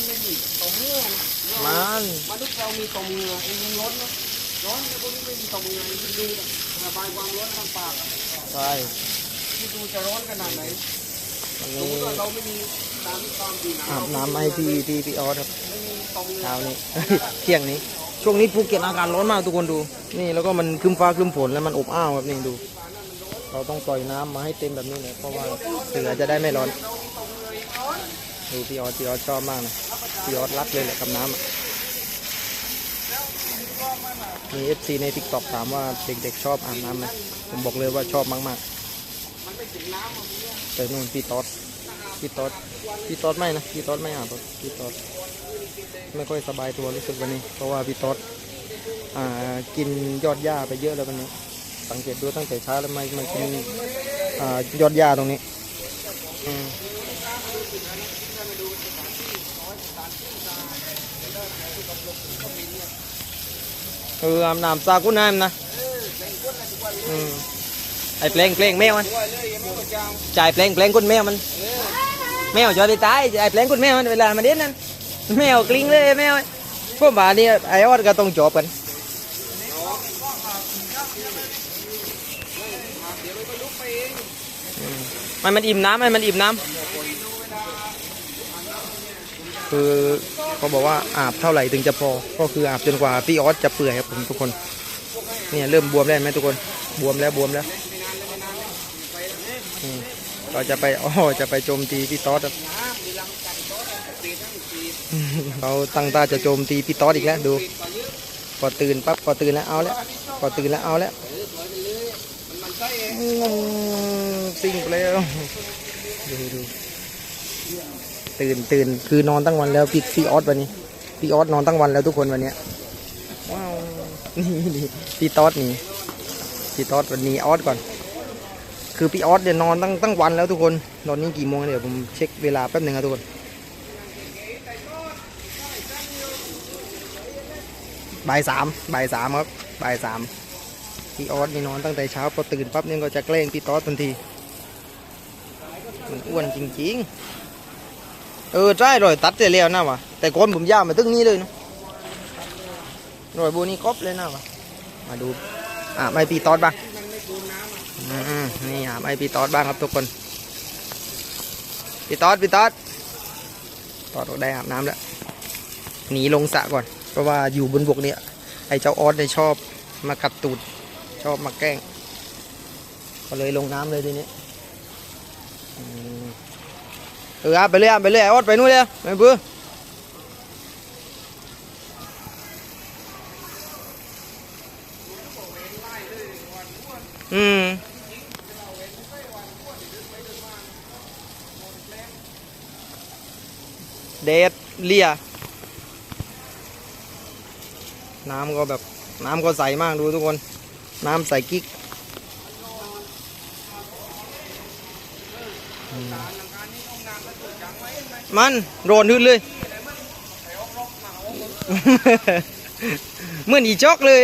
มันไม่มีต่อมเหงื่อนะมันมนุษย์เรามีต่อมเหงื่อเองมันร้อนนะร้อนแต่พวกนี้ไม่มีต่อมเหงื่อมันดีนะระบายความร้อนทางปากอะใช่ที่ดูจะร้อนขนาดไหนวันสมนี้มติว่าเราไม่มีน้ำความดีอาบน้ำให้พี่พี่พี่ออสครับไม่มีต่อมเหงื่อเช้านี้เที่ยงนี้ ช่วงนี้ภูเก็ตอากาศร้อนมากทุกคนดู นี่แล้วก็มันครึ้มฟ้าครึ้มฝนแล้วมันอบอ้าวครับนี่ดู เราต้องปล่อยน้ำมาให้เต็มแบบนี้เลยเพราะว่าเสือจะได้ไม่ร้อน ดูพี่ออสพี่ออสชอบมากนะพี่ออสรักเลยแหละกับน้ำมีเอฟซีในทิกตอกถามว่าเด็กๆชอบอาบน้ำไหมผมบอกเลยว่าชอบมากๆแต่นู่นพี่ต๊อดพี่ต๊อดพี่ต๊อดไม่นะพี่ต๊อดไม่อาบพี่ต๊อดไม่ค่อยสบายตัวรู้สึกวันนี้ เพราะว่าพี่ต๊อดอ่ากินยอดหญ้าไปเยอะแล้ววันนี้ สังเกตดูตั้งแต่เช้าแล้วมามากินอ่ายอดหญ้าตรงนี้ อืม เอออาบน้ำซากุนน้ำนะอืมไอ้เพลงเพลงแมวมันจ่ายเพลงเพลงกุนแมวมัน แมวจอดไปตายไอ้เพลงกุนแมวมันเวลามันเด่นนั่นแมวกลิ้งเลยแมวพวกบ้านนี่ไอ้ออดก็ต้องจบกันมมันมันอิ่มน้ำมันมันอิ่มน้ำ คือเขาบอกว่าอาบเท่าไหร่ถึงจะพอ ก็คืออาบจนกว่าพี่ออสจะเปื่อยครับผมทุกคนเนี่ยเริ่มบวมแล้วไหมทุกคนบวมแล้วบวมแล้วเราจะไปอ๋อจะไปโจมตีพี่ต๊อดครับเราตั้งตาจะโจมตีพี่ต๊อดอีกแล้วดูพอตื่นปั๊บพอตื่นแล้วเอาแล้วพอตื่นแล้วเอาแล้วอืมซิ่งไปแล้วดูดู ตื่นตื่นคือนอนตั้งวันแล้วพี่พี่ออสวันนี้ พี่ออสนอนตั้งวันแล้วทุกคนวันเนี้ยว้าวนี่นี่พี่ต๊อดนี่พี่ต๊อดวันนี้ออสก่อน คือพี่ออสเนี่ยนอนตั้งตั้งวันแล้วทุกคนตอนนี้กี่โมงเดี๋ยวผมเช็คเวลาแป๊บหนึ่งครับทุกคนบ่ายสามบ่ายสามครับบ่ายสามพี่ออสนี่นอนตั้งแต่เช้าพอตื่นปั๊บเนี่ยก็จะแกล้งพี่ต๊อดทันทีมันอ้วนจริงๆ เออใช่รอยตัดเสร็จแล้วนะวะแต่ก้นผมยาวมาตึ้งนี้เลยเนอะรอยโบนี่ครบเลยนะวะมาดูอะไม่พี่ต๊อดบ้างอืมนี่หาไอพี่ตอดบ้างครับทุกคนพี่ตอดพี่ตอดตอดได้อาบน้ำแล้วหนีลงสระก่อน เพราะว่าอยู่บนบกเนี่ยไอเจ้าออสเนี่ยชอบมากัดตูดชอบมาแกล้ง ก็เลยลงน้ำเลยทีนี้ เออไปเลยอาบไปเลยไอออสไปนู่นเลยไปเบื่ออืมเดดเลียน้ำก็แบบน้ำก็ใสมากดูทุกคน น้ำใสกิ๊กอืม มันโรนขึ้นเลยเหมือนอีจอกเลย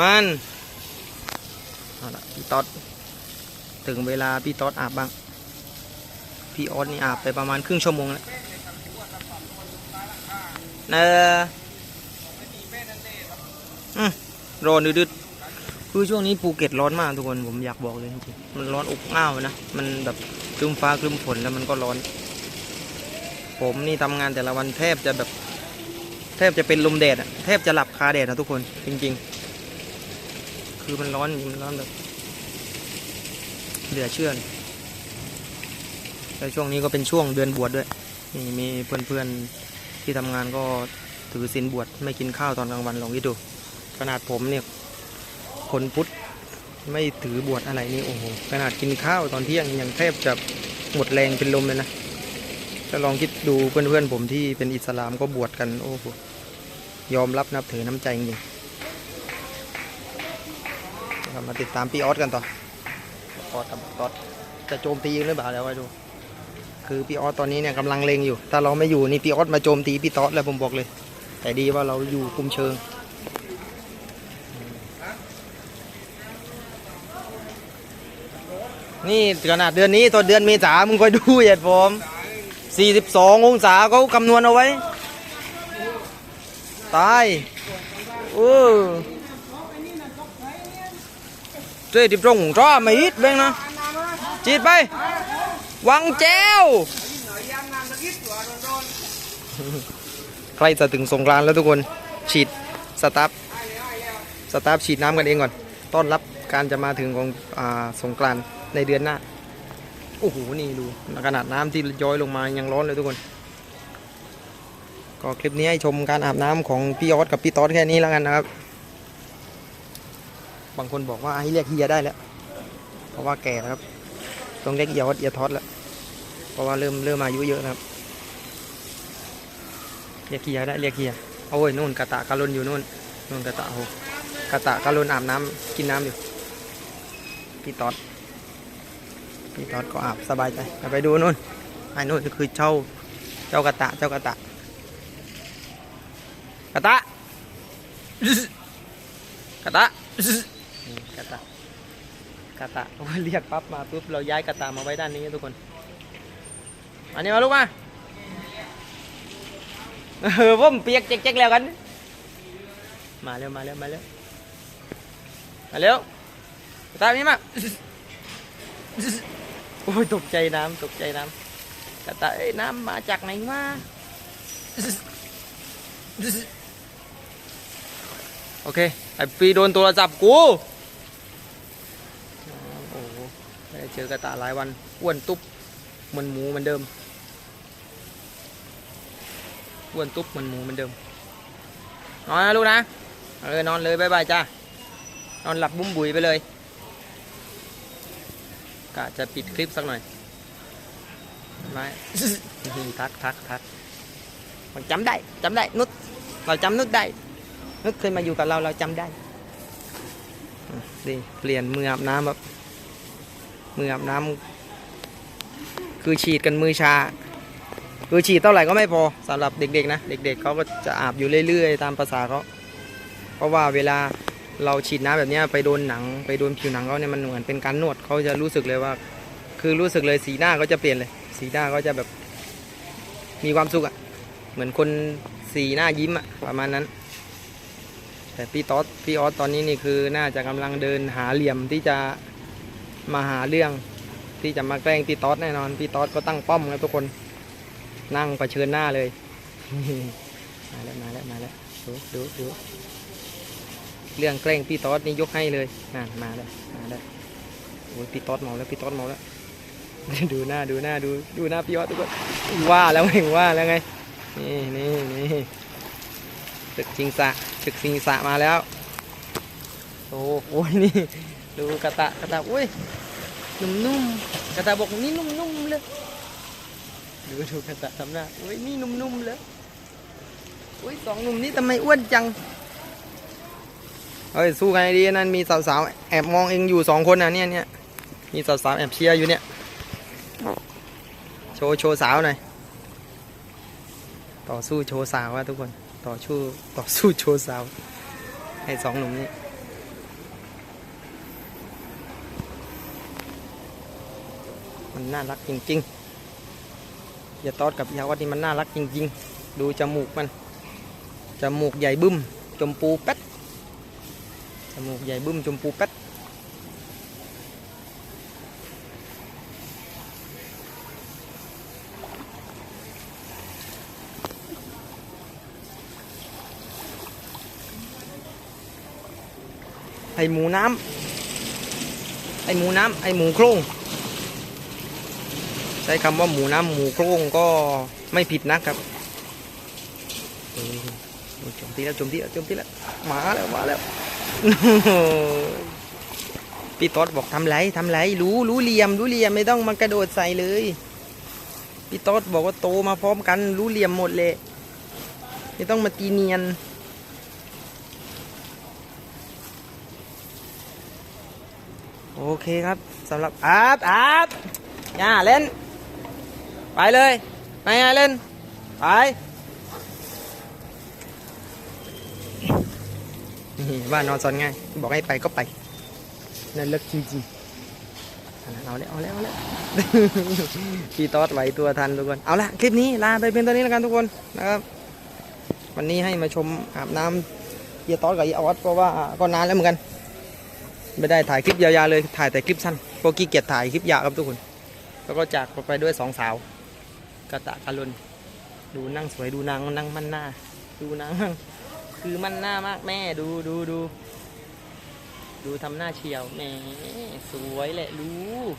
มันเอาละพี่ต๊อดถึงเวลาพี่ต๊อดอาบบ้าง พี่ออสนี่อาบไปประมาณครึ่งชั่วโมงแล้วเอออืมร้อนดึดๆ คือช่วงนี้ภูเก็ตร้อนมากทุกคนผมอยากบอกเลยจริงๆมันร้อนอบอ้าวนะมันแบบครึ้มฟ้าครึ้มฝนแล้วมันก็ร้อน ผมนี่ทำงานแต่ละวันแทบจะแบบ แทบจะเป็นลมแดดอะแทบจะหลับคาแดดนะทุกคนจริง ๆ คือมันร้อนมันร้อนแบบเหลือเชื่อเลยแล้วช่วงนี้ก็เป็นช่วงเดือนบวชด้วยนี่มีเพื่อนๆที่ทำงานก็ถือศีลบวชไม่กินข้าวตอนกลางวันลองคิดดูขนาดผมเนี่ย คนพุทธไม่ถือบวชอะไรนี่โอ้โหขนาดกินข้าวตอนเที่ยงยังแทบจะหมดแรงเป็นลมเลยนะถ้าลองคิดดูเพื่อนๆผมที่เป็นอิสลามก็บวชกันโอ้โหยอมรับนับถือน้ำใจจริงๆเรามาติดตามพี่ออสกันต่อออสกับต๊อดจะโจมตีหรือเปล่าเดี๋ยวไว้ดู คือพี่ออสตอนนี้เนี่ยกำลังเลงอยู่ ถ้าเราไม่อยู่นี่พี่ออสมาโจมตีพี่ต๊อดแล้วผมบอกเลย แต่ดีว่าเราอยู่คุมเชิง นี่ขนาดเดือนนี้ตัวเดือนเมษามึงคอยดูเหยียดผม42 องศาเขาคำนวณเอาไว้ ตายเออเจ๊ดิบตรงจ้าไม่ฮิตเบ้งนะจีดไป วังแจ้วใกล้จะถึงสงกรานแล้วทุกคน ฉีดสตาร์ทสตาร์ทฉีดน้ำกันเองก่อน ต้อนรับการจะมาถึงของอสงกรานต์ ในเดือนหน้า โอ้โห นี่ดูขนาดน้ำที่ย้อยลงมายังร้อนเลยทุกคน ก็คลิปนี้ให้ชมการอาบน้ำของพี่ออสกับพี่ต๊อดแค่นี้แล้วกันนะครับ บางคนบอกว่าให้เรียกเฮียได้แล้ว เพราะว่าแก่แล้วครับ ต้องเรียกเอียออสเอียท็อดแล้ว เพราะว่าเริ่มเริ่มอายุเยอะนะครับ เรียกเฮียได้เรียกเฮียโอ้ยนู่นกระตะกะลนอยู่นู่นนู่นกระตะโหกระตะกะลนอาบน้ำกินน้ำอยู่พี่ต๊อด พี่ตอดก็อาบสบายใจไปดูนู่นไอ้นู่นคือเจ้าเจ้ากระตะเจ้ากระตะกระตะกระตะกระตะกระตะเรียกปั๊บมาปุ๊บเราย้ายกระตะมาไว้ด้านนี้ทุกคนอันนี้มาลูกมาเออผมเปียกเจ๊กๆแล้วกันมาเร็วมาเร็วมาเร็วมาเร็วกระตะนี่มา โอ้ยตกใจน้ำตกใจน้ำกระตะเอ้ยน้ำมาจากไหนมาโอเค ไอปีโดนโทรศัพท์กูโอ้โหไม่ได้เจอกระต่ายหลายวันอ้วนตุ๊บเหมือนหมูเหมือนเดิมอ้วนตุ๊บเหมือนหมูเหมือนเดิม นอนนะลูกนะ เออนอนเลยบายบายจ้านอนหลับบุ้มบุ๋ยไปเลย กะจะปิดคลิปสักหน่อยไม่ทักทักทักมันจำได้จำได้นุชเราจำนุชได้นึกเคยมาอยู่กับเราเราจำได้อะดีเปลี่ยนมืออาบน้ำแบบมืออาบน้ำคือฉีดกันมือชา คือฉีดเท่าไหร่ก็ไม่พอสำหรับเด็กๆนะ เด็กๆเขาก็จะอาบอยู่เรื่อยๆ ตามภาษาเขาเพราะว่าเวลา เราฉีดน้ำแบบนี้ไปโดนหนังไปโดนผิวหนังเขาเนี่ยมันเหมือนเป็นการนวดเขาจะรู้สึกเลยว่า คือรู้สึกเลยสีหน้าเขาจะเปลี่ยนเลย สีหน้าเขาจะแบบมีความสุขอะ่ะ เหมือนคนสีหน้ายิ้มอะ่ะประมาณนั้น แต่พี่ตอดพี่ออสตอนนี้นี่คือน่าจะกำลังเดินหาเหลี่ยมที่จะมาหาเรื่องที่จะมาแกล้งพี่ตอดแน่นอนพี่ตอดก็ตั้งป้อมครับทุกคนนั่งเผชิญหน้าเลย มาแล้วมาแล้วมาแล้วดูดูดู เรื่องแกล้งพี่ต๊อดนี่ยกให้เลยนั่นมาแล้วมาแล้วโอ้ยพี่ต๊อดเมาแล้วพี่ต๊อดเมาแล้ว ดูหน้าดูหน้าดูดูหน้าพี่ออสทุกคนว่าแล้วไงว่าแล้วไงนี่นี่นี่ตึกชิงสะตึกชิงสะมาแล้วโอ้โหนี่ดูกระตะกระตะอุ้ยนุ่มๆกระตะบอกนี่นุ่มๆเลยดูดูกระตะทำหน้าอุ้ยนี่นุ่มๆเลยอุ้ยสองหนุ่มนี่ทำไมอ้วนจัง เฮ้ยสู้กันดีนั่นมีสาวๆแอบมองเองอยู่สองคนนะเนี่ยเนี่ยมีสาวๆแอบเชียร์อยู่เนี่ยโชว์โชว์สาวหน่อยต่อสู้โชว์สาวอะทุกคนต่อชู้ต่อสู้โชว์สาวให้สองหนุ่มนี้มันน่ารักจริงๆอย่าตอดกับยาวัดนี่มันน่ารักจริง ๆ ดูจมูกมันจมูกใหญ่บึ้มจมปูแป๊ด จมูใหญ่บึ้มจมปูแป๊ดไอหมูน้ำไอหมูน้ำไอหมูโครงใช้คำว่าหมูน้ำหมูโครงก็ไม่ผิดนะครับโจมตีแล้วโจมตีแล้วโจมตีแล้วมาแล้วมาแล้ว พี่ต๊อดบอกทำไรทำไรรู้รู้เหลี่ยม รู้เหลี่ยมไม่ต้องมากระโดดใส่เลยพี่ต๊อดบอกว่าโตมาพร้อมกัน รู้เหลี่ยมหมดเลยไม่ต้องมาตีเนียนโอเคครับสำหรับอาร์ตอาร์ตย่าเล่น ไปเลย ไปไงเล่น ไป นี่บ้านนอนซอนง่าย บอกให้ไปก็ไปนั่นเลิกจริงๆเอาแล้วเอาแล้วเอาแล้วพี่ต๊อดไหวตัวทันทุกคนเอาละคลิปนี้ลาไปเป็นตอนนี้แล้วกันทุกคนนะครับ วันนี้ให้มาชมอาบน้ำเฮียต๊อดกับเฮียออสเพราะว่าก็นานแล้วเหมือนกัน ไม่ได้ถ่ายคลิปยาวๆเลยถ่ายแต่คลิปสั้นเพราะขี้เกียจถ่ายคลิปยาวครับทุกคน แล้วก็จากไปด้วยสองสาวกระตะกะลุนดูนั่งสวยดูนางนั่งมันหน้า ดูนาง คือมันหน้ามากแม่ดูดูดู ดูทำหน้าเชียวแหมสวยแหละลูก